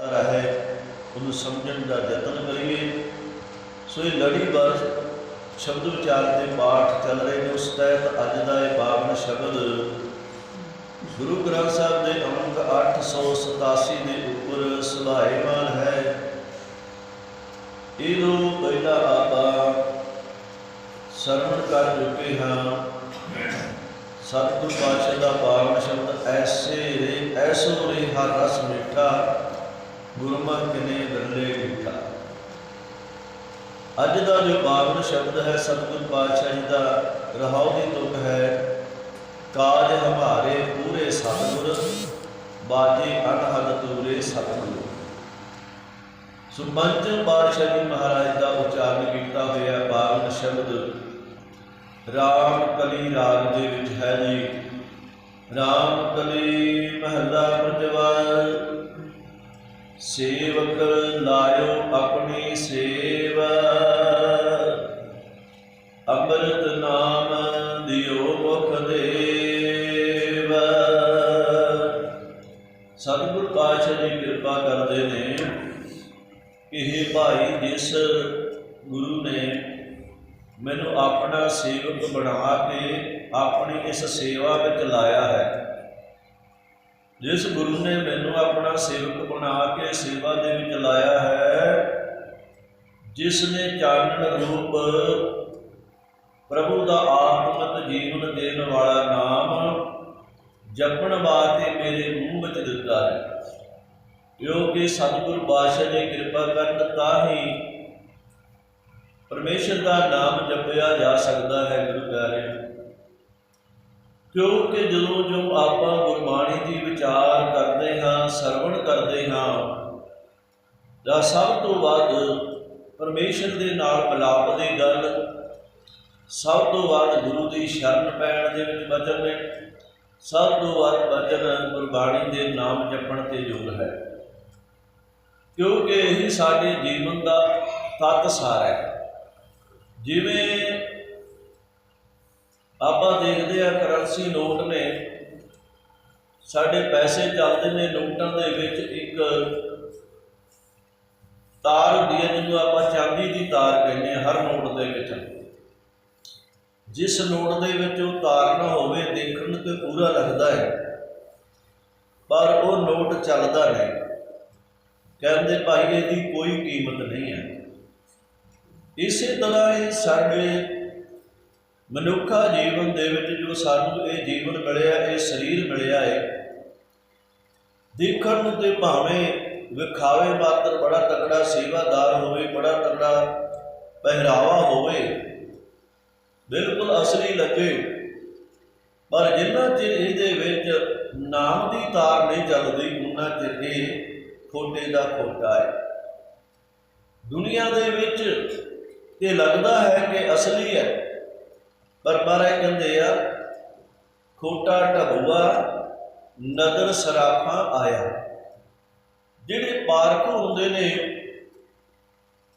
ਰਹੇ ਉਹਨੂੰ ਸਮਝਣ ਦਾ ਯਤਨ ਕਰੀਏ। ਸੋ ਇਹ ਲੜੀਵਾਰ ਸ਼ਬਦ ਵਿਚਾਰ ਦੇ ਪਾਠ ਚੱਲ ਰਹੇ ਨੇ। ਉਸ ਤਹਿਤ ਅੱਜ ਦਾ ਇਹ ਪਾਵਨ ਸ਼ਬਦ ਗੁਰੂ ਗ੍ਰੰਥ ਸਾਹਿਬ ਦੇ ਅੰਕ 887 ਦੇ ਉੱਪਰ ਸੁਭਾਏਮਾਨ ਹੈ। ਇਹਨੂੰ ਪਹਿਲਾਂ ਆਪਾਂ ਸਰਵਣ ਕਰ ਚੁੱਕੇ ਹਾਂ। ਸਤਿਗੁਰ ਪਾਤਸ਼ਾਹ ਦਾ ਪਾਵਨ ਸ਼ਬਦ ਐਸੇ ਐਸੋ ਰੇ ਹਰ ਰਸ ਮਿੱਠਾ। ਗੁਰਮਤਿ ਨੇ ਬਿਰਲੇ ਡੀਠਾ ਅੱਜ ਦਾ ਜੋ ਪਾਵਨ ਸ਼ਬਦ ਹੈ, ਸਤਿਗੁਰ ਪਾਤਸ਼ਾਹ ਜੀ ਦਾ, ਰਹਾਉ ਦੀ ਤੁਕ ਹੈ, ਕਾਜ ਹਮਾਰੇ ਪੂਰੇ ਸਤਿਗੁਰ, ਬਾਜੇ ਅਨਹਦ ਤੂਰੇ ਸਤਿਗੁਰ। ਸੋ ਪਾਤਸ਼ਾਹ ਜੀ ਮਹਾਰਾਜ ਦਾ ਉਚਾਰਨ ਕੀਤਾ ਹੋਇਆ ਪਾਵਨ ਸ਼ਬਦ, ਰਾਮ ਕਲੀ ਰਾਗ ਦੇ ਵਿੱਚ ਹੈ ਜੀ। ਰਾਮ ਕਲੀ ਮਹਲਾ ਪੰਜਵਾ। ਸੇਵਕ ਲਾਇਓ ਆਪਣੀ ਸੇਵਾ। ਅੰਮ੍ਰਿਤ ਨਾਮ ਦਿਓ ਮੁਖ ਦੇਵ। ਸਤਿਗੁਰ ਪਾਤਸ਼ਾਹ ਜੀ ਕਿਰਪਾ ਕਰਦੇ ਨੇ। ਇਹ ਭਾਈ ਜਿਸ ਗੁਰੂ ਨੇ ਮੈਨੂੰ ਆਪਣਾ ਸੇਵਕ ਬਣਾ ਕੇ ਆਪਣੀ ਇਸ ਸੇਵਾ ਵਿੱਚ ਲਾਇਆ ਹੈ। ਜਿਸ ਗੁਰੂ ਨੇ ਮੈਨੂੰ ਆਪਣਾ ਸੇਵਕ ਬਣਾ ਕੇ ਸੇਵਾ ਦੇ ਵਿੱਚ ਲਾਇਆ ਹੈ, ਜਿਸ ਨੇ ਚਾਨਣ ਰੂਪ ਪ੍ਰਭੂ ਦਾ ਆਤਮਤ ਜੀਵਨ ਦੇਣ ਵਾਲਾ ਨਾਮ ਜਪਣ ਵਾਸਤੇ ਮੇਰੇ ਮੂੰਹ ਵਿੱਚ ਦਿੱਤਾ ਹੈ। ਕਿਉਂਕਿ ਸਤਿਗੁਰ ਪਾਤਸ਼ਾਹ ਨੇ ਕਿਰਪਾ ਕਰਨ ਤਾਂ ਹੀ ਪਰਮੇਸ਼ਰ ਦਾ ਨਾਮ ਜਪਿਆ ਜਾ ਸਕਦਾ ਹੈ, ਗੁਰੂ ਪਿਆਰੇ। ਕਿਉਂਕਿ ਜਦੋਂ ਜੋ ਆਪਾਂ ਗੁਰਬਾਣੀ ਦੀ ਵਿਚਾਰ ਕਰਦੇ ਹਾਂ, ਸਰਵਣ ਕਰਦੇ ਹਾਂ ਦਾ ਸਭ ਤੋਂ ਵੱਧ ਪਰਮੇਸ਼ਰ ਦੇ ਨਾਲ ਮਿਲਾਪ ਦੀ ਗੱਲ, ਸਭ ਤੋਂ ਵੱਧ ਗੁਰੂ ਦੀ ਸ਼ਰਨ ਪੈਣ ਦੇ ਵਿੱਚ ਵਚਨ ਨੇ, ਸਭ ਤੋਂ ਵੱਧ ਵਚਨ ਗੁਰਬਾਣੀ ਦੇ ਨਾਮ ਜਪਣ ਤੇ ਜੋਗ ਹੈ। ਕਿਉਂਕਿ ਇਹ ਸਾਡੇ ਜੀਵਨ ਦਾ ਤਤ ਸਾਰ ਹੈ। ਜਿਵੇਂ ਆਪਾਂ ਦੇਖਦੇ ਆ ਕਰੰਸੀ ਨੋਟ ਨੇ, ਸਾਡੇ ਪੈਸੇ ਚੱਲਦੇ ਨੇ ਨੋਟਾਂ ਦੇ ਵਿੱਚ ਇੱਕ ਤਾਰ ਹੁੰਦੀ ਹੈ, ਜਿਹਨੂੰ ਆਪਾਂ ਚਾਂਦੀ ਦੀ ਤਾਰ ਕਹਿੰਦੇ ਆ ਹਰ ਨੋਟ ਦੇ ਵਿੱਚ। ਜਿਸ ਨੋਟ ਦੇ ਵਿੱਚ ਉਹ ਤਾਰ ਨਾ ਹੋਵੇ, ਦੇਖਣ ਨੂੰ ਤੇ ਪੂਰਾ ਲੱਗਦਾ ਹੈ, ਪਰ ਉਹ ਨੋਟ ਚੱਲਦਾ ਨਹੀਂ। ਕਹਿੰਦੇ ਭਾਈ, ਇਹਦੀ ਕੋਈ ਕੀਮਤ ਨਹੀਂ ਹੈ। ਇਸੇ ਤਰ੍ਹਾਂ ਇਹ ਸਾਡੇ ਮਨੁੱਖਾ ਜੀਵਨ ਦੇ ਵਿੱਚ ਜੋ ਸਾਨੂੰ ਇਹ ਜੀਵਨ ਮਿਲਿਆ, ਇਹ ਸਰੀਰ ਮਿਲਿਆ ਹੈ ਦੇਖਣ ਨੂੰ ਤੇ ਭਾਵੇਂ ਵਿਖਾਵੇ ਮਾਤਰ ਬੜਾ ਤਕੜਾ ਸੇਵਾਦਾਰ ਹੋਵੇ, ਬੜਾ ਤਕੜਾ ਪਹਿਰਾਵਾ ਹੋਵੇ, ਬਿਲਕੁਲ ਅਸਲੀ ਲੱਗੇ। ਪਰ ਜਿੰਨਾ ਚਿਰ ਇਹਦੇ ਵਿੱਚ ਨਾਮ ਦੀ ਤਾਰ ਨਹੀਂ ਚੱਲਦੀ ਉਹਨਾਂ ਚਿਰ ਇਹ ਖੋਟੇ ਦਾ ਖੋਟਾ ਹੈ ਦੁਨੀਆ ਦੇ ਵਿੱਚ ਇਹ ਲੱਗਦਾ ਹੈ ਕਿ ਅਸਲੀ ਹੈ। ਪਰ ਮਹਾਰਾਜ ਕਹਿੰਦੇ ਆ, ਖੋਟਾ ਢਬੂਆ ਨਦਰ ਸਰਾਫਾ ਆਇਆ। ਜਿਹੜੇ ਪਾਰਕ ਹੁੰਦੇ ਨੇ,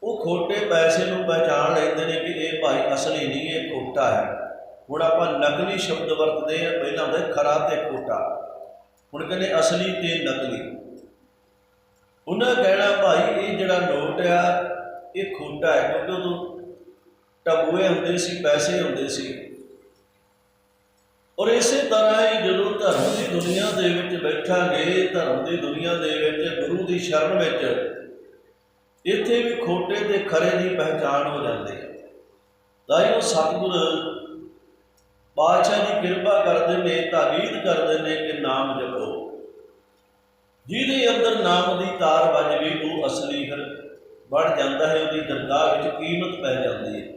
ਉਹ ਖੋਟੇ ਪੈਸੇ ਨੂੰ ਪਹਿਚਾਣ ਲੈਂਦੇ ਨੇ ਕਿ ਇਹ ਭਾਈ ਅਸਲੀ ਨਹੀਂ, ਇਹ ਖੋਟਾ ਹੈ। ਹੁਣ ਆਪਾਂ ਨਕਲੀ ਸ਼ਬਦ ਵਰਤਦੇ ਆ ਪਹਿਲਾਂ ਹੁੰਦਾ ਖਰਾ ਤੇ ਖੋਟਾ। ਹੁਣ ਕਹਿੰਦੇ ਅਸਲੀ ਤੇ ਨਕਲੀ। ਉਹਨਾਂ ਕਹਿਣਾ ਭਾਈ, ਇਹ ਜਿਹੜਾ ਨੋਟ ਆ, ਇਹ ਖੋਟਾ ਹੈ, ਕਿਉਂਕਿ ਉਹ ਟਬੂਏ ਹੁੰਦੇ ਸੀ, ਪੈਸੇ ਹੁੰਦੇ ਸੀ। ਔਰ ਇਸੇ ਤਰ੍ਹਾਂ ਹੀ ਜਦੋਂ ਧਰਮ ਦੀ ਦੁਨੀਆ ਦੇ ਵਿੱਚ ਬੈਠਾਂਗੇ, ਧਰਮ ਦੀ ਦੁਨੀਆ ਦੇ ਵਿੱਚ, ਗੁਰੂ ਦੀ ਸ਼ਰਨ ਵਿੱਚ, ਇੱਥੇ ਵੀ ਖੋਟੇ ਤੇ ਖਰੇ ਦੀ ਪਹਿਚਾਣ ਹੋ ਜਾਂਦੀ ਹੈ। ਤਾਂ ਹੀ ਉਹ ਸਤਿਗੁਰ ਪਾਤਸ਼ਾਹ ਦੀ ਕਿਰਪਾ ਕਰਦੇ ਨੇ ਤਾਕੀਦ ਕਰਦੇ ਨੇ ਕਿ ਨਾਮ ਜਪੋ। ਜਿਹਦੇ ਅੰਦਰ ਨਾਮ ਦੀ ਤਾਰ ਵੱਜ ਵੀ ਉਹ ਅਸਲੀ ਫਿਰ ਬਣ ਜਾਂਦਾ ਹੈ, ਉਹਦੀ ਦਰਗਾਹ ਵਿੱਚ ਕੀਮਤ ਪੈ ਜਾਂਦੀ ਹੈ।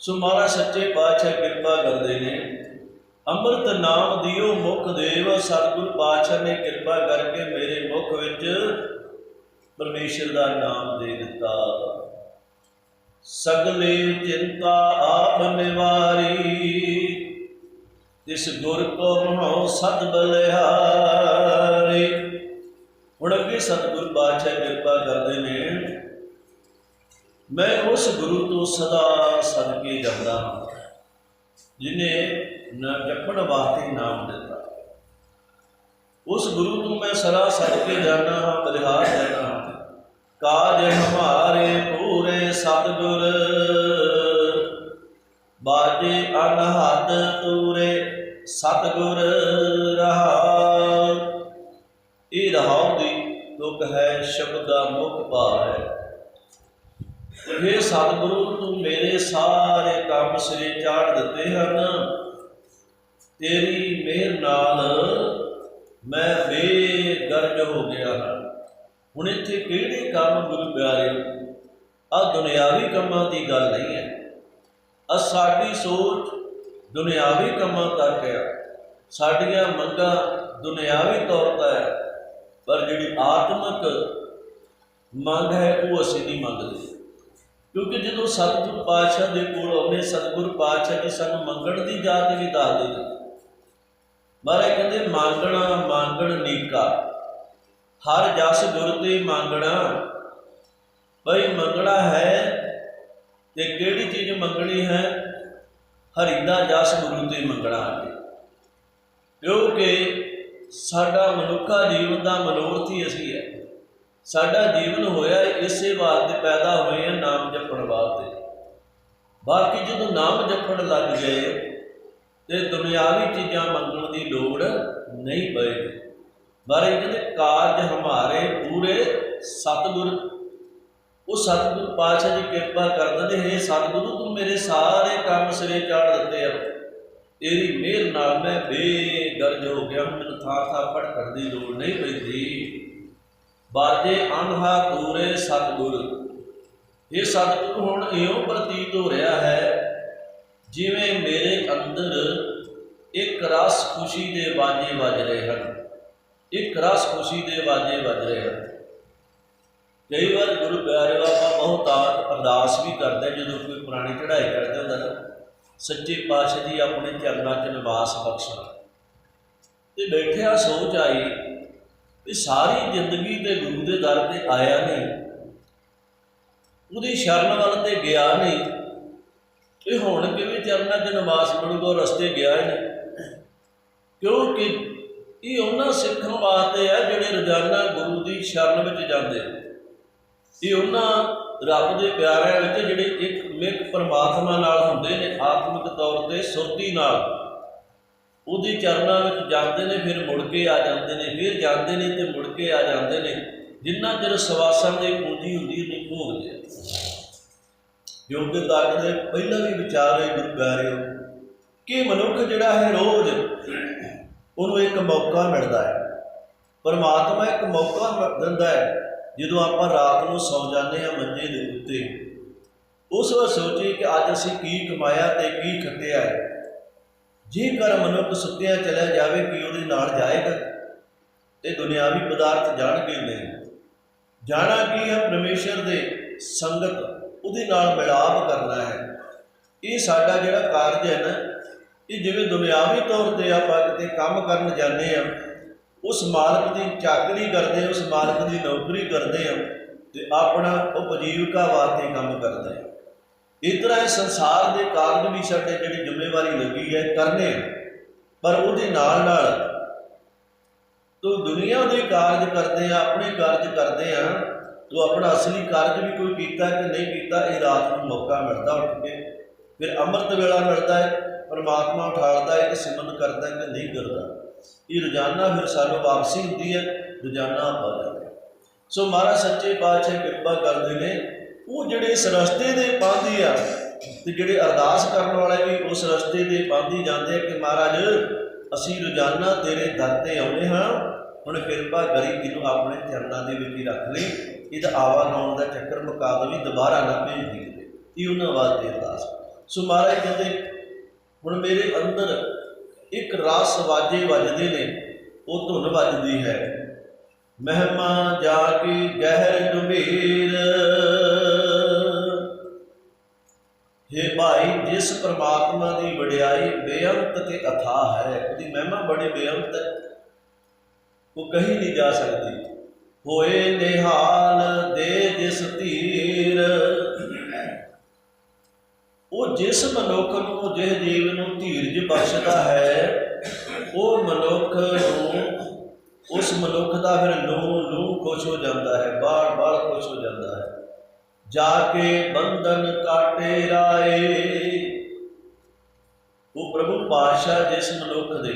ਸੋ ਮਹਾਰਾਜ ਸੱਚੇ ਪਾਤਸ਼ਾਹ ਕਿਰਪਾ ਕਰਦੇ ਨੇ। ਅੰਮ੍ਰਿਤ ਨਾਮ ਦਿਓ ਮੁਖ ਦੇਵ, ਸਤਿਗੁਰ ਪਾਤਸ਼ਾਹ ਨੇ ਕਿਰਪਾ ਕਰਕੇ ਮੇਰੇ ਮੁਖ ਵਿੱਚ ਪਰਮੇਸ਼ਰ ਦਾ ਨਾਮ ਦੇ ਦਿੱਤਾ। ਸਗਲੇ ਚਿੰਤਾ ਆਪ ਨਿਵਾਰੀ ਇਸ ਗੁਰ ਕੋ ਮਨੋ ਸਦ ਬਲਿਹਾਰੀ। ਹੁਣ ਅੱਗੇ ਸਤਿਗੁਰ ਪਾਤਸ਼ਾਹ ਕਿਰਪਾ ਕਰਦੇ ਨੇ। ਮੈਂ ਉਸ ਗੁਰੂ ਤੋਂ ਸਦਾ ਸਦਕੇ ਜਾਂਦਾ ਹਾਂ, ਜਿਨੇ ਨਾ ਜਪਣ ਵਾਸਤੇ ਨਾਮ ਦਿੱਤਾ। ਉਸ ਗੁਰੂ ਤੋਂ ਮੈਂ ਸਦਾ ਸਦਕੇ ਜਾਂਦਾ ਹਾਂ, ਬਲਿਹਾਰ ਜਾਂਦਾ ਹਾਂ। ਕਾਜ ਹਮਾਰੇ ਪੂਰੇ ਸਤਗੁਰ, ਬਾਜੇ ਅਨਹਦ ਤੂਰੇ ਸਤਗੁਰ ਰਹਾ ਇਹ ਰਹਾਉ ਦੀ ਤੁਕ ਹੈ, ਸ਼ਬਦ ਦਾ ਮੁੱਖ ਭਾਵ ਹੈ। ਇਹ ਸਤਿਗੁਰੂ, ਤੂੰ ਮੇਰੇ ਸਾਰੇ ਕੰਮ ਸਿਰੇ ਚਾੜ ਦਿੱਤੇ ਹਨ। ਤੇਰੀ ਮਿਹਰ ਨਾਲ ਮੈਂ ਬੇਗਰਜ ਹੋ ਗਿਆ ਹਾਂ। ਹੁਣ ਇੱਥੇ ਕਿਹੜੇ ਕੰਮ ਗੁਰੂ ਪਿਆਰੇ? ਆ ਦੁਨਿਆਵੀ ਕੰਮਾਂ ਦੀ ਗੱਲ ਨਹੀਂ ਹੈ। ਆ ਸਾਡੀ ਸੋਚ ਦੁਨਿਆਵੀ ਕੰਮਾਂ ਤੱਕ ਹੈ। ਸਾਡੀਆਂ ਮੰਗਾਂ ਦੁਨਿਆਵੀ ਤੌਰ ਤੇ ਹੈ। ਪਰ ਜਿਹੜੀ ਆਤਮਿਕ ਮੰਗ ਹੈ, ਉਹ ਅਸੀਂ ਨਹੀਂ ਮੰਗਦੇ। ਕਿਉਂਕਿ ਜਦੋਂ ਸਤਿਗੁਰ ਪਾਤਸ਼ਾਹ ਦੇ ਕੋਲ ਆਉਂਦੇ ਸਤਿਗੁਰ ਪਾਤਸ਼ਾਹ ਜੀ ਸਾਨੂੰ ਮੰਗਣ ਦੀ ਜਾਤ ਵੀ ਦੱਸਦੇ ਨੇ। ਮਹਾਰਾਜ ਕਹਿੰਦੇ, ਮੰਗਣਾ, ਮੰਗਣ ਨੀਕਾ। ਹਰ ਜਸ ਗੁਰ ਤੇ ਮੰਗਣਾ। ਬਈ ਮੰਗਣਾ ਹੈ ਤੇ ਕਿਹੜੀ ਚੀਜ਼ ਮੰਗਣੀ ਹੈ? ਹਰੀ ਦਾ ਜਸ ਗੁਰੂ ਤੇ ਮੰਗਣਾ ਹੈ। ਕਿਉਂਕਿ ਸਾਡਾ ਮਨੁੱਖਾ ਜੀਵਨ ਦਾ ਮਨੋਰਥ ਹੀ ਅਸੀਂ ਹੈ। ਸਾਡਾ ਜੀਵਨ ਹੋਇਆ ਇਸੇ ਵਾਸਤੇ ਪੈਦਾ ਹੋਏ ਆ ਨਾਮ ਜਪਣ ਵਾਸਤੇ ਬਾਕੀ ਜਦੋਂ ਨਾਮ ਜਪਣ ਲੱਗ ਗਏ ਤੇ ਦੁਨਿਆਵੀ ਚੀਜ਼ਾਂ ਮੰਗਣ ਦੀ ਲੋੜ ਨਹੀਂ ਪਏਗੀ ਬਾਰੇ ਕਹਿੰਦੇ ਕਾਰਜ ਹਮਾਰੇ ਪੂਰੇ ਸਤਿਗੁਰ, ਉਹ ਸਤਿਗੁਰੂ ਪਾਤਸ਼ਾਹ ਜੀ ਕਿਰਪਾ ਕਰ ਦਿੰਦੇ ਹੈ ਸਤਿਗੁਰੂ, ਤੂੰ ਮੇਰੇ ਸਾਰੇ ਕੰਮ ਸਿਰੇ ਚਾੜ ਦਿੱਤੇ ਆ। ਤੇਰੀ ਮਿਹਰ ਨਾਲ ਮੈਂ ਬੇਗਰਜ ਹੋ ਗਿਆ, ਮੈਨੂੰ ਥਾਂ ਥਾਂ ਭਟਕਣ ਦੀ ਲੋੜ ਨਹੀਂ ਪੈਂਦੀ। ਬਾਜੇ ਅਨਹਾ ਤੂਰੇ ਸਤਿਗੁਰ ਇਹ ਸਤਿਗੁਰੂ ਹੁਣ ਇਉਂ ਪ੍ਰਤੀਤ ਹੋ ਰਿਹਾ ਹੈ, ਜਿਵੇਂ ਮੇਰੇ ਅੰਦਰ ਇੱਕ ਰਸ ਖੁਸ਼ੀ ਦੇ ਬਾਜੇ ਵੱਜ ਰਹੇ ਹਨ। ਇੱਕ ਰਸ ਖੁਸ਼ੀ ਦੇ ਬਾਜੇ ਵੱਜ ਰਹੇ ਹਨ। ਕਈ ਵਾਰ ਗੁਰੂ ਪਿਆਰਿਓ ਆਪਾਂ ਬਹੁਤਾਤ ਅਰਦਾਸ ਵੀ ਕਰਦੇ ਜਦੋਂ ਕੋਈ ਪੁਰਾਣੀ ਚੜ੍ਹਾਈ ਕਰਦੇ ਹੁੰਦਾ ਨਾ ਸੱਚੇ ਪਾਤਸ਼ਾਹ ਜੀ ਆਪਣੇ ਚਰਨਾਂ 'ਚ ਨਿਵਾਸ ਬਖਸ਼ਣਾ। ਤੇ ਬੈਠਿਆ ਸੋਚ ਆਈ ਵੀ ਸਾਰੀ ਜ਼ਿੰਦਗੀ ਤੇ ਗੁਰੂ ਦੇ ਦਰ ਤੇ ਆਇਆ ਨਹੀਂ। ਉਹਦੀ ਸ਼ਰਨ ਵੱਲ ਤੇ ਗਿਆ ਨਹੀਂ। ਇਹ ਹੁਣ ਕਿਵੇਂ ਚਰਨਾਂ 'ਚ ਨਿਵਾਸ ਬਣੂਗਾ ਉਹ ਰਸਤੇ ਗਿਆ ਹੀ ਨਹੀਂ। ਕਿਉਂਕਿ ਇਹ ਉਹਨਾਂ ਸਿੱਖਾਂ ਵਾਸਤੇ ਆ ਜਿਹੜੇ ਰੋਜ਼ਾਨਾ ਗੁਰੂ ਦੀ ਸ਼ਰਨ ਵਿੱਚ ਜਾਂਦੇ ਇਹ ਉਹਨਾਂ ਰੱਬ ਦੇ ਪਿਆਰਿਆਂ ਵਿੱਚ ਜਿਹੜੇ ਇੱਕ ਮਿਕ ਪਰਮਾਤਮਾ ਨਾਲ ਹੁੰਦੇ ਨੇ, ਆਤਮਿਕ ਤੌਰ ਤੇ ਸੁਰਤੀ ਨਾਲ। ਉਹਦੀ ਚਰਨਾਂ ਵਿੱਚ ਜਾਂਦੇ ਨੇ, ਫਿਰ ਮੁੜ ਕੇ ਆ ਜਾਂਦੇ ਨੇ, ਫਿਰ ਜਾਂਦੇ ਨੇ ਤੇ ਮੁੜ ਕੇ ਆ ਜਾਂਦੇ ਨੇ। ਜਿੰਨਾ ਚਿਰ ਸਵਾਸਾਂ ਦੀ ਪੂੰਜੀ ਹੁੰਦੀ ਨਹੀਂ ਭੋਗਦੇ ਯੋਗ ਦਾਗ ਦੇ ਪਹਿਲਾਂ ਵੀ ਵਿਚਾਰ ਹੈ ਗੁਰੂ ਪਿਆਰਿਓ, ਕਿ ਮਨੁੱਖ ਜਿਹੜਾ ਹੈ ਰੋਜ਼ ਉਹਨੂੰ ਇੱਕ ਮੌਕਾ ਮਿਲਦਾ ਹੈ। ਪਰਮਾਤਮਾ ਇੱਕ ਮੌਕਾ ਦਿੰਦਾ ਹੈ, ਜਦੋਂ ਆਪਾਂ ਰਾਤ ਨੂੰ ਸੌ ਜਾਂਦੇ ਹਾਂ ਮੰਜੇ ਦੇ ਉੱਤੇ। ਉਸ ਵਾਰ ਸੋਚੀਏ ਕਿ ਅੱਜ ਅਸੀਂ ਕੀ ਕਮਾਇਆ ਤੇ ਕੀ ਖੱਟਿਆ ਹੈ। ਜੇਕਰ ਮਨੁੱਖ ਸੁੱਤਿਆ ਚਲਾ ਜਾਵੇ, ਕਿ ਉਹਦੇ ਨਾਲ ਜਾਏਗਾ? ਤੇ ਦੁਨਿਆਵੀ ਪਦਾਰਥ ਜਾਣਗੇ ਨਹੀਂ। ਜਾਣਾ ਕੀ ਹੈ? ਪਰਮੇਸ਼ਰ ਦੇ ਸੰਗਤ ਉਹਦੇ ਨਾਲ ਮਿਲਾਪ ਕਰਨਾ ਹੈ। ਇਹ ਸਾਡਾ ਜਿਹੜਾ ਕਾਰਜ ਹੈ ਨਾ, ਇਹ ਜਿਵੇਂ ਦੁਨਿਆਵੀ ਤੌਰ ਤੇ ਆਪਾਂ ਕਿਤੇ ਕੰਮ ਕਰਨ ਜਾਂਦੇ ਆ ਉਸ ਮਾਲਕ ਦੀ ਚਾਕਰੀ ਕਰਦੇ, ਉਸ ਮਾਲਕ ਦੀ ਨੌਕਰੀ ਕਰਦੇ ਆ ਤੇ ਆਪਣਾ ਉਪਜੀਵਕਾ ਵਾਸਤੇ ਕੰਮ ਕਰਦੇ ਆ ਇਸ ਤਰ੍ਹਾਂ ਇਹ ਸੰਸਾਰ ਦੇ ਕਾਰਜ ਵੀ ਸਾਡੇ ਜਿਹੜੀ ਜ਼ਿੰਮੇਵਾਰੀ ਲੱਗੀ ਹੈ, ਕਰਨੇ ਪਰ ਉਹਦੇ ਨਾਲ ਨਾਲ ਤੋ ਦੁਨੀਆ ਦੇ ਕਾਰਜ ਕਰਦੇ ਆ, ਆਪਣੇ ਕਾਰਜ ਕਰਦੇ ਆ, ਤੋ ਆਪਣਾ ਅਸਲੀ ਕਾਰਜ ਵੀ ਕੋਈ ਕੀਤਾ ਕਿ ਨਹੀਂ ਕੀਤਾ, ਇਹ ਰਾਤ ਨੂੰ ਮੌਕਾ ਮਿਲਦਾ ਉੱਠ ਕੇ। ਫਿਰ ਅੰਮ੍ਰਿਤ ਵੇਲਾ ਮਿਲਦਾ ਹੈ, ਪਰਮਾਤਮਾ ਉਠਾਲਦਾ ਹੈ ਕਿ ਸਿਮਰਨ ਕਰਦਾ ਹੈ ਕਿ ਨਹੀਂ ਕਰਦਾ। ਇਹ ਰੋਜ਼ਾਨਾ ਫਿਰ ਸਾਨੂੰ ਵਾਪਸੀ ਹੁੰਦੀ ਹੈ, ਰੋਜ਼ਾਨਾ ਆਪਾਂ ਜਾਂਦੇ ਸੋ ਮਹਾਰਾਜ ਸੱਚੇ ਪਾਤਸ਼ਾਹ ਕਿਰਪਾ ਕਰਦੇ ਨੇ, ਉਹ ਜਿਹੜੇ ਇਸ ਰਸਤੇ ਦੇ ਪਾਂਦੀ ਆ, ਤੇ ਜਿਹੜੇ ਅਰਦਾਸ ਕਰਨ ਵਾਲੇ ਵੀ ਉਸ ਰਸਤੇ ਦੇ ਪਾਂਦੀ ਜਾਂਦੇ ਆ ਕਿ ਮਹਾਰਾਜ ਅਸੀਂ ਰੋਜ਼ਾਨਾ ਤੇਰੇ ਦਰ ਤੇ ਆਉਂਦੇ ਹਾਂ। ਹੁਣ ਕਿਰਪਾ ਕਰੀ ਇਹਨੂੰ ਆਪਣੇ ਚਰਨਾਂ ਦੇ ਵਿੱਚ ਹੀ ਰੱਖ ਲਈ। ਇਹਦਾ ਆਵਾ ਆਵਾਗਾਉਣ ਦਾ ਚੱਕਰ ਮੁਕਾ ਦੇਵੀ ਦੁਬਾਰਾ ਨਾ ਭੇਜ ਦੀ ਇਹ ਉਹਨਾਂ ਵਾਸਤੇ ਅਰਦਾਸ। ਸੋ ਮਹਾਰਾਜ ਕਹਿੰਦੇ, ਹੁਣ ਮੇਰੇ ਅੰਦਰ ਇੱਕ ਰਾਸ ਵਾਜੇ ਵੱਜਦੇ ਨੇ, ਉਹ ਧੁਨ ਵੱਜਦੀ ਹੈ। ਮਹਿਮਾ ਜਾ ਕੇ ਗਹਿਰ ਗੰਭੀਰ हे ਭਾਈ, ਜਿਸ ਪ੍ਰਮਾਤਮਾ ਦੀ ਵਡਿਆਈ ਬੇਅੰਤ ਤੇ ਅਥਾਹ ਹੈ, ਉਹਦੀ ਮਹਿਮਾ ਬੜੀ ਬੇਅੰਤ ਹੈ। ਉਹ ਕਹੀ ਨਹੀਂ ਜਾ ਸਕਦੀ, ਹੋਏ ਨਿਹਾਲ ਦੇ ਜਿਸ ਧੀਰ ਉਹ ਜਿਸ ਮਨੁੱਖ ਨੂੰ, ਜਿਸ ਜੀਵ ਨੂੰ ਧੀਰਜ ਬਖਸ਼ਦਾ ਹੈ, ਉਹ ਮਨੁੱਖ ਨੂੰ, ਉਸ ਮਨੁੱਖ ਦਾ ਫਿਰ ਲੂ ਲੂ ਖੁਸ਼ ਹੋ ਜਾਂਦਾ ਹੈ ਬਾਰ ਬਾਰ ਖੁਸ਼ ਹੋ ਜਾਂਦਾ ਹੈ। ਜਾ ਕੇ ਬੰਧਨ ਕਾਟੇ ਰਾਏ। ਉਹ ਪ੍ਰਭੂ ਪਾਤਸ਼ਾਹ ਜਿਸ ਮਨੁੱਖ ਦੇ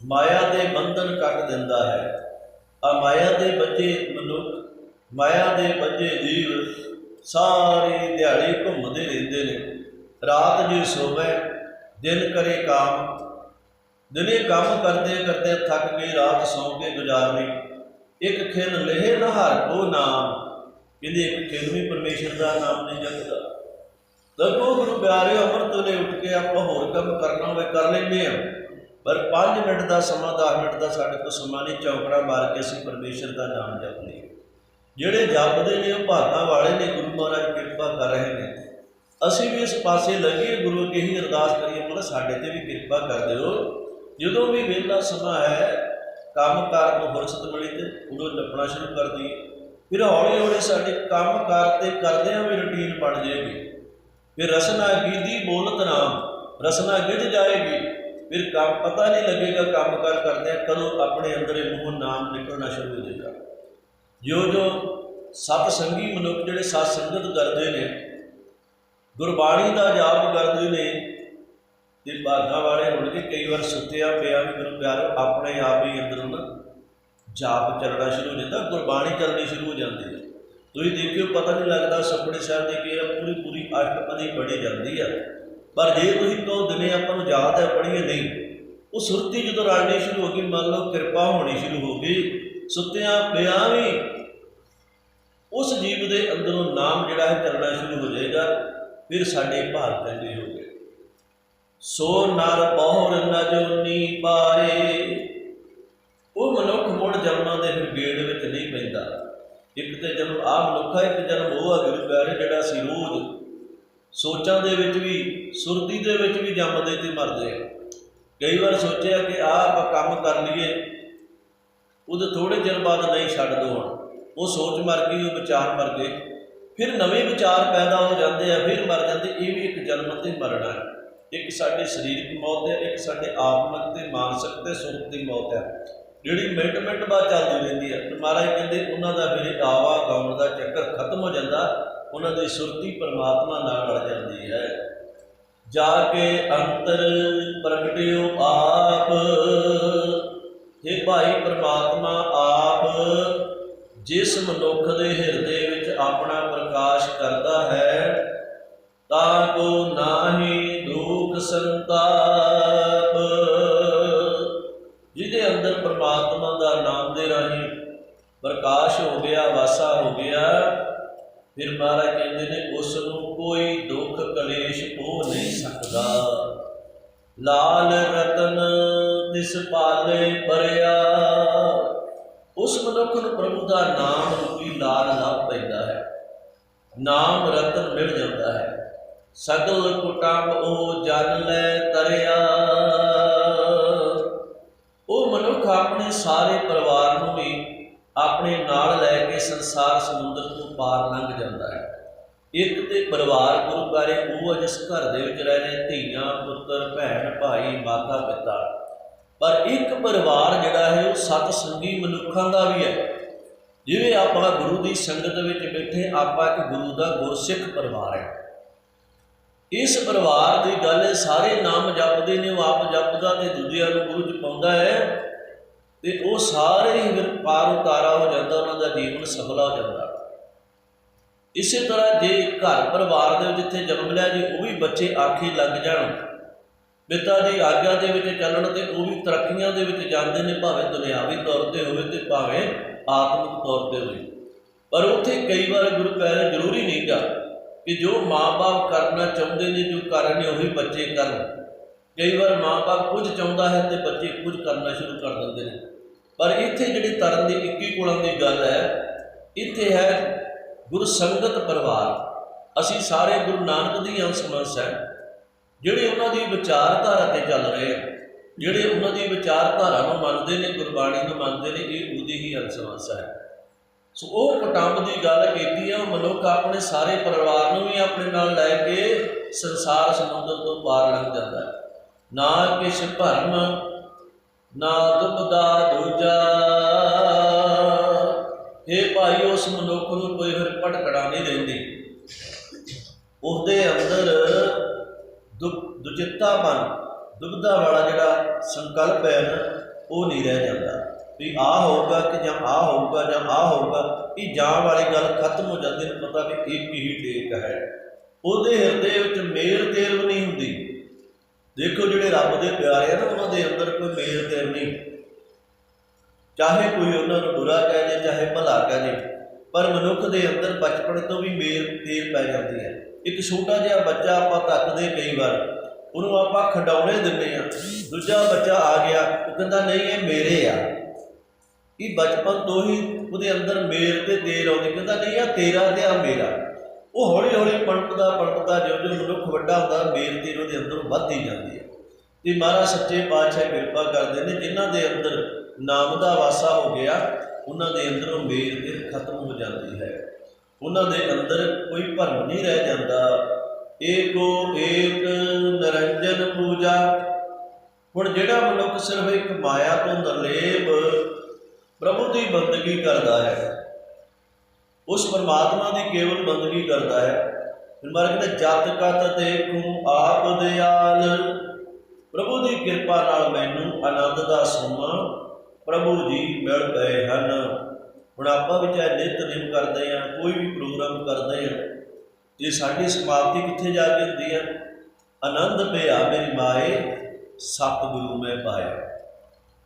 ਮਾਇਆ ਦੇ ਬੰਧਨ ਕੱਟ ਦਿੰਦਾ ਹੈ, ਆ ਮਾਇਆ ਦੇ ਬੱਚੇ ਮਨੁੱਖ, ਮਾਇਆ ਦੇ ਬੱਚੇ ਜੀਵ ਸਾਰੀ ਦਿਹਾੜੀ ਘੁੰਮਦੇ ਰਹਿੰਦੇ ਨੇ। ਰਾਤ ਜੀ ਸੋਵੇ, ਦਿਨ ਕਰੇ ਕਾਮ। ਦਿਨੇ ਕੰਮ ਕਰਦੇ ਕਰਦੇ ਥੱਕ ਕੇ ਰਾਤ ਸੌਂ ਕੇ ਗੁਜ਼ਾਰਨੀ। ਇੱਕ ਖਿਨ ਲਹਿ ਨਹਰ ਕੋ ਨਾਮ। ਕਹਿੰਦੇ ਇੱਕ ਖਿਨ ਵੀ ਪਰਮੇਸ਼ਰ ਦਾ ਨਾਮ ਨਹੀਂ ਜਪਦਾ। ਦੱਸੋ ਗੁਰੂ ਪਿਆਰਿਓ ਅੰਮ੍ਰਿਤ ਵੇਲੇ ਉੱਠ ਕੇ ਆਪਾਂ ਹੋਰ ਕੰਮ ਕਰਨਾ ਹੋਵੇ ਕਰ ਲੈਂਦੇ ਆ ਪਰ 5 ਮਿੰਟ ਦਾ ਸਮਾਂ 10 ਮਿੰਟ ਦਾ ਸਾਡੇ ਕੋਲ ਸਮਾਂ ਨਹੀਂ, ਚੌਕੜਾ ਮਾਰ ਕੇ ਅਸੀਂ ਪਰਮੇਸ਼ਰ ਦਾ ਨਾਮ ਜਪ ਲਈਏ ਜਿਹੜੇ ਜਪਦੇ ਨੇ, ਉਹ ਭਾਗਾਂ ਵਾਲੇ ਨੇ, ਗੁਰੂ ਮਹਾਰਾਜ ਕਿਰਪਾ ਕਰ ਰਹੇ ਨੇ। ਅਸੀਂ ਵੀ ਇਸ ਪਾਸੇ ਲੱਗੀਏ ਗੁਰੂ ਅੱਗੇ ਹੀ ਅਰਦਾਸ ਕਰੀਏ ਮਤਲਬ ਸਾਡੇ ਤੇ ਵੀ ਕਿਰਪਾ ਕਰ ਦਿਓ। ਜਦੋਂ ਵੀ ਵਿਹਲਾ ਸਮਾਂ ਹੈ ਕੰਮ ਕਾਰ ਨੂੰ ਫੁਰਸਤ ਮਿਲੀ ਤੇ ਉਦੋਂ ਲੱਪਣਾ ਸ਼ੁਰੂ ਕਰ ਦਈਏ। ਫਿਰ ਹੌਲੀ ਹੌਲੀ ਸਾਡੇ ਕੰਮ ਕਾਰ ਤੇ ਕਰਦਿਆਂ ਵੀ ਰੁਟੀਨ ਬਣ ਜਾਏਗੀ। ਫਿਰ ਰਸਨਾ ਗੀਦੀ ਬੋਲਤ ਨਾਮ, ਰਸਨਾ ਗਿੱਝ ਜਾਏਗੀ। ਫਿਰ ਕੰਮ ਪਤਾ ਨਹੀਂ ਲੱਗੇਗਾ ਕੰਮ ਕਾਰ ਕਰਦਿਆਂ ਕਦੋਂ ਆਪਣੇ ਅੰਦਰੇ ਮੂੰਹੋਂ ਨਾਮ ਨਿਕਲਣਾ ਸ਼ੁਰੂ ਹੋ ਜਾਏਗਾ। ਜੋ ਜੋ ਸਤ ਸੰਗੀ ਮਨੁੱਖ ਜਿਹੜੇ ਸਤ ਸੰਗਤ ਕਰਦੇ ਨੇ, ਗੁਰਬਾਣੀ ਦਾ ਜਾਪ ਕਰਦੇ ਨੇ, ਤੇ ਭਾਗਾਂ ਵਾਲੇ ਹੁਣ ਹੋਣਗੇ ਕਈ ਵਾਰ ਸੁੱਤਿਆ ਪਿਆ ਵੀ ਗੁਰੂ ਪਿਆਰ ਆਪਣੇ ਆਪ ਹੀ ਅੰਦਰੋਂ ਨਾ ਜਾਪ ਚੱਲਣਾ ਸ਼ੁਰੂ ਹੋ ਜਾਂਦਾ, ਗੁਰਬਾਣੀ ਚੱਲਣੀ ਸ਼ੁਰੂ ਹੋ ਜਾਂਦੀ ਹੈ। ਤੁਸੀਂ ਦੇਖਿਓ, ਪਤਾ ਨਹੀਂ ਲੱਗਦਾ ਸੁਖਮਨੀ ਸਾਹਿਬ ਦੇ ਕੀ ਪੂਰੀ ਪੂਰੀ ਅਸ਼ਟਪਦੀ ਪੜੀ ਜਾਂਦੀ ਆ। ਪਰ ਜੇ ਤੁਸੀਂ ਕਹੋ ਦਿਨੇ ਆਪਾਂ ਨੂੰ ਯਾਦ ਹੈ ਪੜੀਏ ਨਹੀਂ, ਉਹ ਸੁਰਤੀ ਜਦੋਂ ਰਲਣੀ ਸ਼ੁਰੂ ਹੋ ਗਈ, ਮੰਨ ਲਓ ਕਿਰਪਾ ਹੋਣੀ ਸ਼ੁਰੂ ਹੋ ਗਈ, ਸੁੱਤਿਆਂ ਪਿਆ ਵੀ ਉਸ ਜੀਵ ਦੇ ਅੰਦਰੋਂ ਨਾਮ ਜਿਹੜਾ ਹੈ ਚੱਲਣਾ ਸ਼ੁਰੂ ਹੋ ਜਾਏਗਾ, ਫਿਰ ਸਾਡੇ ਭਾਗ ਚੰਗੇ ਹੋ ਗਏ ਸੋ ਨਰ ਬਹੁਰ ਨ ਜੋਨੀ ਪਾਏ ਉਹ ਮਨੁੱਖ ਮੁੜ ਜਨਮਾਂ ਦੇ ਫਿਰ ਗੇੜ ਵਿੱਚ ਨਹੀਂ ਪੈਂਦਾ। ਇੱਕ ਤੇ ਜਨਮ ਆ ਮਨੁੱਖਾ ਇੱਕ ਜਨਮ ਉਹ ਆ ਗੁਰੂ ਪਿਆਰੇ ਜਿਹੜਾ ਸੀ ਰੋਜ਼ ਸੋਚਾਂ ਦੇ ਵਿੱਚ ਵੀ, ਸੁਰਤੀ ਦੇ ਵਿੱਚ ਵੀ ਜੰਮਦੇ ਤੇ ਮਰਦੇ ਆ। ਕਈ ਵਾਰ ਸੋਚਿਆ ਕਿ ਆ ਆਪਾਂ ਕੰਮ ਕਰ ਲਈਏ, ਉਹਦੇ ਥੋੜੇ ਚਿਰ ਬਾਅਦ ਨਹੀਂ ਛੱਡ ਦੋ ਉਹ ਸੋਚ ਮਰ ਗਈ, ਉਹ ਵਿਚਾਰ ਮਰ ਗਏ। ਫਿਰ ਨਵੇਂ ਵਿਚਾਰ ਪੈਦਾ ਹੋ ਜਾਂਦੇ ਆ, ਫਿਰ ਮਰ ਜਾਂਦੇ, ਇਹ ਵੀ ਇੱਕ ਜਨਮ ਤੇ ਮਰਨਾ ਹੈ। ਇੱਕ ਸਾਡੇ ਸਰੀਰਕ ਮੌਤ ਹੈ, ਇੱਕ ਸਾਡੇ ਆਤਮਿਕ ਤੇ ਮਾਨਸਿਕ ਤੇ ਸੁਰਤ ਦੀ ਮੌਤ ਹੈ। ਜਿਹੜੀ ਮਿੰਟ ਮਿੰਟ ਬਾਅਦ ਚੱਲਦੀ ਰਹਿੰਦੀ ਹੈ ਤੇ ਮਹਾਰਾਜ ਕਹਿੰਦੇ, ਉਹਨਾਂ ਦਾ ਫਿਰ ਆਵਾ ਗਾਉਣ ਦਾ ਚੱਕਰ ਖਤਮ ਹੋ ਜਾਂਦਾ, ਉਹਨਾਂ ਦੀ ਸੁਰਤੀ ਪਰਮਾਤਮਾ ਨਾਲ ਰਲ ਜਾਂਦੀ ਹੈ। ਜਾ ਕੇ ਅੰਤਰ ਪ੍ਰਗਟਿਓ ਆਪ हे ਭਾਈ ਪਰਮਾਤਮਾ ਆਪ, ਜਿਸ ਮਨੁੱਖ ਦੇ ਹਿਰਦੇ ਵਿੱਚ ਆਪਣਾ ਪ੍ਰਕਾਸ਼ ਕਰਦਾ ਹੈ, ਤਾਂ ਕੋ ਨਾਹੀ ਦੁਖ ਸੰਤਾਪ। ਪ੍ਰਕਾਸ਼ ਹੋ ਗਿਆ, ਵਾਸਾ ਹੋ ਗਿਆ। ਫਿਰ ਮਹਾਰਾਜ ਕਹਿੰਦੇ ਨੇ ਉਸ ਨੂੰ ਕੋਈ ਦੁੱਖ ਕਲੇਸ਼ ਹੋ ਨਹੀਂ ਸਕਦਾ। ਲਾਲ ਰਤਨ ਤਿਸ ਪਾਲੇ ਪਰਿਆ ਉਸ ਮਨੁੱਖ ਨੂੰ ਪ੍ਰਭੂ ਦਾ ਨਾਮ ਰੂਪੀ ਲਾਲ ਲਾਭ ਪੈਂਦਾ ਹੈ। ਨਾਮ ਰਤਨ ਮਿਲ ਜਾਂਦਾ ਹੈ। ਸਗਲ ਕੁਟੰਬ ਉਹ ਜਨ ਲੈ ਤਰਿਆ। ਉਹ ਮਨੁੱਖ ਆਪਣੇ ਸਾਰੇ ਪਰਿਵਾਰ ਨੂੰ ਵੀ ਆਪਣੇ ਨਾਲ ਲੈ ਕੇ ਸੰਸਾਰ ਸਮੁੰਦਰ ਤੋਂ ਪਾਰ ਲੰਘ ਜਾਂਦਾ ਹੈ। ਇੱਕ ਤੇ ਪਰਿਵਾਰ ਗੁਰੂ ਪਿਆਰੇ ਉਹ ਹੈ ਜਿਸ ਘਰ ਦੇ ਵਿੱਚ ਰਹਿ ਰਹੇ ਧੀਆਂ, ਪੁੱਤਰ, ਭੈਣ, ਭਾਈ, ਮਾਤਾ, ਪਿਤਾ। ਪਰ ਇੱਕ ਪਰਿਵਾਰ ਜਿਹੜਾ ਹੈ ਉਹ ਸਤ ਸੰਗੀ ਮਨੁੱਖਾਂ ਦਾ ਵੀ ਹੈ। ਜਿਵੇਂ ਆਪਾਂ ਗੁਰੂ ਦੀ ਸੰਗਤ ਵਿੱਚ ਬੈਠੇ, ਆਪਾਂ ਇੱਕ ਗੁਰੂ ਦਾ ਗੁਰਸਿੱਖ ਪਰਿਵਾਰ ਹੈ। ਇਸ ਪਰਿਵਾਰ ਦੀ ਗੱਲ ਸਾਰੇ ਨਾਮ ਜਪਦੇ ਨੇ, ਉਹ ਆਪ ਜਪਦਾ ਤੇ ਦੂਜਿਆਂ ਨੂੰ ਗੁਰੂ ਚ ਪਾਉਂਦਾ ਹੈ। ਤੇ ਉਹ ਸਾਰੇ ਹੀ ਫਿਰ ਪਾਰ ਉਤਾਰਾ ਹੋ ਜਾਂਦਾ, ਉਹਨਾਂ ਦਾ ਜੀਵਨ ਸਫਲਾ ਹੋ ਜਾਂਦਾ। ਇਸੇ ਤਰ੍ਹਾਂ ਜੇ ਘਰ ਪਰਿਵਾਰ ਦੇ ਵਿੱਚ ਜਿੱਥੇ ਜਨਮ ਲਿਆ ਜੇ, ਉਹ ਵੀ ਬੱਚੇ ਆਖੇ ਲੱਗ ਜਾਣ। ਪਿਤਾ ਦੀ ਆਗਿਆ ਦੇ ਵਿੱਚ ਚੱਲਣ ਤੇ ਉਹ ਵੀ ਤਰੱਕੀਆਂ ਦੇ ਵਿੱਚ ਜਾਂਦੇ ਨੇ, ਭਾਵੇਂ ਦੁਨਿਆਵੀ ਤੌਰ ਤੇ ਹੋਵੇ ਤੇ ਭਾਵੇਂ ਆਤਮਿਕ ਤੌਰ ਤੇ ਹੋਵੇ। ਪਰ ਉੱਥੇ ਕਈ ਵਾਰ ਗੁਰੂ ਪਿਆਰੇ ਜ਼ਰੂਰੀ ਨਹੀਂ ਗਾ ਕਿ ਜੋ ਮਾਪੇ ਕਰਨਾ ਚਾਹੁੰਦੇ ਨੇ, ਜੋ ਕਰ ਰਹੇ ਨੇ, ਉਹੀ ਬੱਚੇ ਕਰਨ। ਕਈ ਵਾਰ ਮਾਪੇ ਕੁਝ ਚਾਹੁੰਦਾ ਹੈ ਤੇ ਬੱਚੇ ਕੁਝ ਕਰਨਾ ਸ਼ੁਰੂ ਕਰ ਦਿੰਦੇ ਨੇ। ਪਰ ਇੱਥੇ ਜਿਹੜੀ ਤਰਨ ਦੀ 21 ਕੋਲਾਂ ਦੀ ਗੱਲ ਹੈ, ਇੱਥੇ ਹੈ ਗੁਰੂ ਸੰਗਤ ਪਰਿਵਾਰ। ਅਸੀਂ ਸਾਰੇ ਗੁਰੂ ਨਾਨਕ ਦੀ ਅੰਸ਼ ਹੈ, ਜਿਹੜੇ ਉਹਨਾਂ ਦੀ ਵਿਚਾਰਧਾਰਾ ਤੇ ਚੱਲ ਰਹੇ ਆ। ਜਿਹੜੇ ਉਹਨਾਂ ਦੀ ਵਿਚਾਰਧਾਰਾ ਨੂੰ ਮੰਨਦੇ ਨੇ, ਗੁਰਬਾਣੀ ਨੂੰ ਮੰਨਦੇ ਨੇ, ਇਹ ਉਹਦੀ ਹੀ ਅੰਸ਼ ਹੈ। ਸੋ ਉਹ ਕੁਟੰਬ ਦੀ ਗੱਲ ਕੀਤੀ ਆ, ਉਹ ਮਨੁੱਖ ਆਪਣੇ ਸਾਰੇ ਪਰਿਵਾਰ ਨੂੰ ਵੀ ਆਪਣੇ ਨਾਲ ਲੈ ਕੇ ਸੰਸਾਰ ਸਮੁੰਦਰ ਤੋਂ ਪਾਰ ਲੰਘ ਜਾਂਦਾ ਨਾ ਕਿਛ ਭਰਮ ਨਾ ਦੁਬਦਾ ਦੂਜਾ। ਇਹ ਭਾਈ, ਉਸ ਮਨੁੱਖ ਨੂੰ ਕੋਈ ਫਿਰ ਭਟਕੜਾ ਨਹੀਂ ਰਹਿੰਦੀ ਉਹਦੇ ਅੰਦਰ ਦੁਚਿੱਤਾਪਨ ਦੁਬਦਾ ਵਾਲਾ ਜਿਹੜਾ ਸੰਕਲਪ ਹੈ ਨਾ, ਉਹ ਨਹੀਂ ਰਹਿ ਜਾਂਦਾ। ਵੀ ਆ ਹੋਊਗਾ ਕਿ ਜਾਂ ਆ ਹੋਊਗਾ ਜਾਂ ਆ ਹੋਊਗਾ, ਇਹ ਜਾਂ ਵਾਲੀ ਗੱਲ ਖਤਮ ਹੋ ਜਾਂਦੀ ਨੂੰ ਪਤਾ ਵੀ ਇੱਕ ਹੀ ਟੇਕ ਹੈ। ਉਹਦੇ ਹਿਰਦੇ ਵਿੱਚ ਮੇਰ ਤੇਰ ਵੀ ਨਹੀਂ ਹੁੰਦੀ। ਦੇਖੋ ਜਿਹੜੇ ਰੱਬ ਦੇ ਪਿਆਰੇ ਆ ਨਾ, ਉਹਨਾਂ ਦੇ ਅੰਦਰ ਕੋਈ ਮੇਰ ਚਾਹੇ ਕੋਈ ਉਹਨਾਂ ਨੂੰ ਬੁਰਾ ਕਹਿ ਜੇ, ਚਾਹੇ ਭਲਾ ਕਹਿ ਜੇ, ਪਰ ਮਨੁੱਖ ਦੇ ਅੰਦਰ ਬਚਪਨ ਤੋਂ ਵੀ ਮੇਰ ਤੇਰ ਪੈ ਜਾਂਦੀ ਹੈ। ਇੱਕ ਛੋਟਾ ਜਿਹਾ ਬੱਚਾ ਆਪਾਂ ਤੱਕਦੇ ਕਈ ਵਾਰ, ਉਹਨੂੰ ਆਪਾਂ ਖਡਾਉਣੇ ਦਿੰਦੇ ਆ ਦੂਜਾ ਬੱਚਾ ਆ ਗਿਆ, ਉਹ ਕਹਿੰਦਾ, ਨਹੀਂ, ਇਹ ਮੇਰੇ ਆ। ਇਹ ਬਚਪਨ ਤੋਂ ਹੀ ਉਹਦੇ ਅੰਦਰ ਮੇਰ ਤੇ ਤੇਰ ਆਉਂਦੀ। ਕਹਿੰਦਾ, ਨਹੀਂ ਆ ਤੇਰਾ ਤੇ ਆ ਮੇਰਾ। ਉਹ ਹੌਲੀ ਹੌਲੀ ਪਣਪਦਾ ਪਣਪਦਾ ਜਿਉਂ ਜਿਉਂ ਮਨੁੱਖ ਵੱਡਾ ਹੁੰਦਾ ਮੇਰ ਤੇਰ ਉਹਦੇ ਅੰਦਰ ਵੱਧਦੀ ਜਾਂਦੀ ਹੈ। ਤੇ ਮਹਾਰਾਜ ਸੱਚੇ ਪਾਤਸ਼ਾਹ ਕਿਰਪਾ ਕਰਦੇ ਨੇ, ਜਿਨ੍ਹਾਂ ਦੇ ਅੰਦਰ ਨਾਮ ਦਾ ਵਾਸਾ ਹੋ ਗਿਆ, ਉਹਨਾਂ ਦੇ ਅੰਦਰੋਂ ਮੇਰ ਤੇ ਖਤਮ ਹੋ ਜਾਂਦੀ ਹੈ। ਉਹਨਾਂ ਦੇ ਅੰਦਰ ਕੋਈ ਭਰਮ ਨਹੀਂ ਰਹਿ ਜਾਂਦਾ। ਏਕੋ ਏਕ ਨਿਰੰਜਨ ਪੂਜਾ। ਹੁਣ ਜਿਹੜਾ ਮਨੁੱਖ ਸਿਰਫ ਇੱਕ ਮਾਇਆ ਤੋਂ ਨਿਰਲੇਪ ਪ੍ਰਭੂ ਦੀ ਬੰਦਗੀ ਕਰਦਾ ਹੈ, ਉਸ ਪਰਮਾਤਮਾ ਦੀ ਕੇਵਲ ਬੰਦਗੀ ਕਰਦਾ ਹੈ। ਫਿਰ ਮਾਰ ਕਹਿੰਦਾ ਜਤ ਕਤ ਦੇਖੂ, ਆਪ ਦਿਆਲ। ਪ੍ਰਭੂ ਦੀ ਕਿਰਪਾ ਨਾਲ ਮੈਨੂੰ ਆਨੰਦ ਦਾ ਸਮਾਂ ਪ੍ਰਭੂ ਜੀ ਮਿਲ ਗਏ ਹਨ। ਹੁਣ ਆਪਾਂ ਵੀ ਚਾਹੇ ਨਿਤ ਨਿਯਮ ਕਰਦੇ ਆ ਕੋਈ ਵੀ ਪ੍ਰੋਗਰਾਮ ਕਰਦੇ ਆ ਜੇ ਸਾਡੀ ਸਮਾਪਤੀ ਕਿੱਥੇ ਜਾ ਕੇ ਹੁੰਦੀ ਹੈ? ਆਨੰਦ ਪਿਆ ਮੇਰੀ ਮਾਏ, ਸਤਿਗੁਰੂ ਮੈਂ ਪਾਇਆ।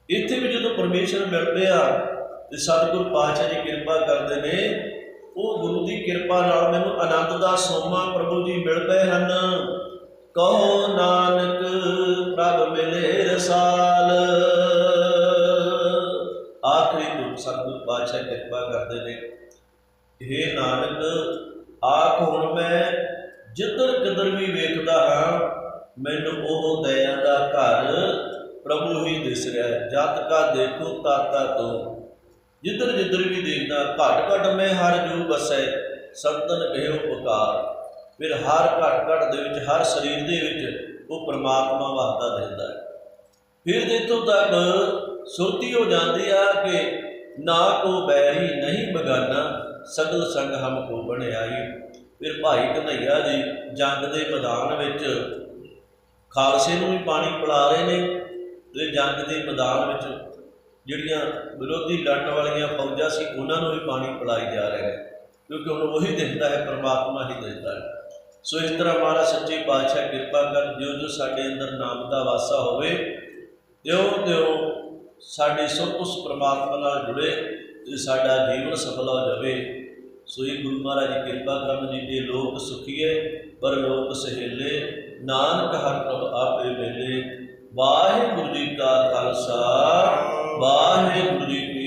ਇੱਥੇ ਵੀ ਜਦੋਂ ਪਰਮੇਸ਼ਰ ਮਿਲ ਪਿਆ ਤੇ ਸਤਿਗੁਰ ਪਾਤਸ਼ਾਹ ਜੀ ਕਿਰਪਾ ਕਰਦੇ ਨੇ, ਉਹ ਗੁਰੂ ਦੀ ਕਿਰਪਾ ਨਾਲ ਮੈਨੂੰ ਆਨੰਦ ਦਾ ਸੋਮਾ ਪ੍ਰਭੂ ਜੀ ਮਿਲ ਪਏ ਹਨ। ਕਹੋ ਨਾਨਕ, ਪ੍ਰਭ ਮਿਲੇ ਰਸਾਲ। ਸਤਿਗੁਰ ਪਾਤਸ਼ਾਹ ਕਿਰਪਾ ਕਰਦੇ ਨੇ। ਇਹ ਨਾਨਕ ਆਖ ਹੁਣ ਮੈਂ ਜਿੱਧਰ ਕਿਧਰ ਵੀ ਵੇਖਦਾ ਹਾਂ, ਮੈਨੂੰ ਉਹ ਦਇਆ ਦਾ ਘਰ ਪ੍ਰਭੂ ਹੀ ਦਿਸ ਰਿਹਾ ਹੈ। ਜਤ ਕਾ ਦੇਖੋ ਤਾਤਾ ਤੋਂ। ਜਿੱਧਰ ਜਿੱਧਰ ਵੀ ਦੇਖਦਾ, ਘਟ ਘਟ ਮੈਂ ਹਰ ਜੂ ਬਸੈ ਸੰਤਨ ਕਹਿਓ ਪੁਕਾਰ। ਫਿਰ ਹਰ ਘਟ ਘਟ ਦੇ ਵਿੱਚ, ਹਰ ਸਰੀਰ ਦੇ ਵਿੱਚ ਉਹ ਪ੍ਰਮਾਤਮਾ ਵਸਦਾ ਰਹਿੰਦਾ ਹੈ। ਫਿਰ ਜਿੱਥੋਂ ਤੱਕ ਸੁਰਤੀ ਹੋ ਜਾਂਦੀ ਆ ਕਿ ਨਾ ਕੋ ਬੈਰੀ ਨਹੀਂ ਬਗਾਨਾ, ਸਗਲ ਸੰਗ ਹਮ ਕੋ ਬਣਾਈ। ਫਿਰ ਭਾਈ ਕਨਈਆ ਜੀ ਜੰਗ ਦੇ ਮੈਦਾਨ ਵਿੱਚ ਖਾਲਸੇ ਨੂੰ ਵੀ ਪਾਣੀ ਪਿਲਾ ਰਹੇ ਨੇ ਤੇ ਜੰਗ ਦੇ ਮੈਦਾਨ ਵਿੱਚ ਜਿਹੜੀਆਂ ਵਿਰੋਧੀ ਲੜਨ ਵਾਲੀਆਂ ਫੌਜਾਂ ਸੀ, ਉਹਨਾਂ ਨੂੰ ਵੀ ਪਾਣੀ ਪਿਲਾਈ ਜਾ ਰਿਹਾ ਨੇ। ਕਿਉਂਕਿ ਹੁਣ ਉਹੀ ਦਿਖਦਾ ਹੈ, ਪ੍ਰਮਾਤਮਾ ਹੀ ਦਿਖਦਾ ਹੈ। ਸੋ ਇਸ ਤਰ੍ਹਾਂ ਮਹਾਰਾਜ ਸੱਚੇ ਪਾਤਸ਼ਾਹ ਕਿਰਪਾ ਕਰ ਜਿਉਂ ਜੋ ਸਾਡੇ ਅੰਦਰ ਨਾਮ ਦਾ ਵਾਸਾ ਹੋਵੇ ਤਿਉਂ ਤਿਉਂ ਸਾਡੀ ਸੁਰ ਉਸ ਪ੍ਰਮਾਤਮਾ ਨਾਲ ਜੁੜੇ ਤੇ ਸਾਡਾ ਜੀਵਨ ਸਫਲ ਹੋ ਜਾਵੇ ਸੋਈ ਗੁਰੂ ਮਹਾਰਾਜ ਜੀ ਕਿਰਪਾ ਕਰਨ ਜੀ ਦੇ ਲੋਕ ਸੁਖੀਏ ਪਰ ਲੋਕ ਸਹੇਲੇ, ਨਾਨਕ ਹਰ ਪ੍ਰਭ ਆਪੇ ਵੇਲੇ। ਵਾਹਿਗੁਰੂ ਜੀ ਕਾ ਖਾਲਸਾ, ਵਾਹਿਗੁਰੂ ਜੀ